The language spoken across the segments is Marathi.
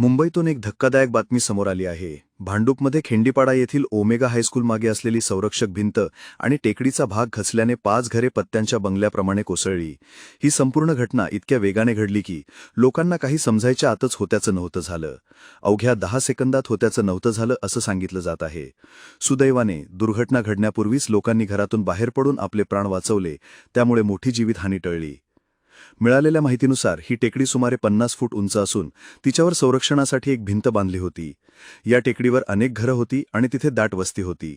मुंबईतून एक धक्कादायक बातमी समोर आली आहे. भांडूपमध्ये खेंडीपाडा येथील ओमेगा हायस्कूल मागे असलेली संरक्षक भिंत आणि टेकडीचा भाग खचल्याने पाच घरे पत्त्यांच्या बंगल्याप्रमाणे कोसळली. ही संपूर्ण घटना इतक्या वेगाने घडली की लोकांना काही समजायच्या आतच होत्याचं नव्हतं झालं. अवघ्या दहा सेकंदात होत्याचं नव्हतं झालं असं सांगितलं जात आहे. सुदैवाने दुर्घटना घडण्यापूर्वीच लोकांनी घरातून बाहेर पडून आपले प्राण वाचवले त्यामुळे मोठी जीवितहानी टळली. मिळालेल्या माहितीनुसार ही टेकडी सुमारे पन्नास फूट उंच असून तिच्यावर संरक्षणासाठी एक भिंत बांधली होती. या टेकडीवर अनेक घरं होती आणि तिथे दाट वस्ती होती.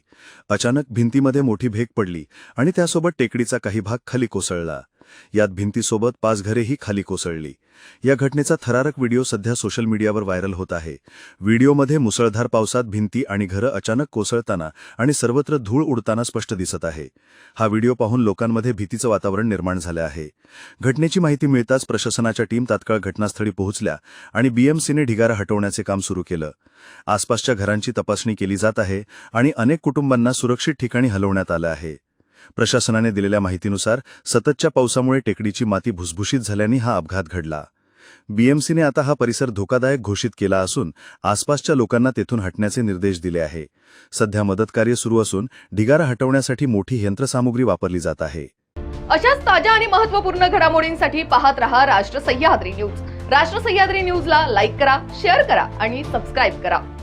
अचानक भिंतीमध्ये मोठी भेग पडली आणि त्यासोबत टेकडीचा काही भाग खाली कोसळला. यात भिंतीसोबत पाच घरेही खाली कोसळली. या घटनेचा थरारक व्हिडिओ सध्या सोशल मीडियावर व्हायरल होत आहे. व्हिडिओमध्ये मुसळधार पावसात भिंती आणि घरं अचानक कोसळताना आणि सर्वत्र धूळ उडताना स्पष्ट दिसत आहे. हा व्हिडिओ पाहून लोकांमध्ये भीतीचं वातावरण निर्माण झालं आहे. घटनेची माहिती मिळताच प्रशासनाच्या टीम तात्काळ घटनास्थळी पोहोचल्या आणि बीएमसीने ढिगारा हटवण्याचे काम सुरू केलं. आसपासच्या घरांची तपासणी केली जात आहे आणि अनेक कुटुंबांना सुरक्षित ठिकाणी हलवण्यात आलं आहे. प्रशासनाने दिलेल्या माहितीनुसार सततच्या पावसामुळे टेकडीची माती भुसभुशीत झाल्याने हा अपघात घडला. बीएमसीने आता हा परिसर धोकादायक घोषित केला असून आसपासच्या लोकांना तेथून हटण्याचे निर्देश दिले आहे. सध्या मदतकार्य सुरू असून ढिगारा हटवण्यासाठी मोठी यंत्रसामुग्री वापरली जात आहे. अशाच ताज्या आणि महत्त्वपूर्ण घडामोडींसाठी पाहत रहा राष्ट्र सह्याद्री न्यूज. राष्ट्र सह्याद्री न्यूजला लाईक करा शेअर करा आणि सबस्क्राईब करा.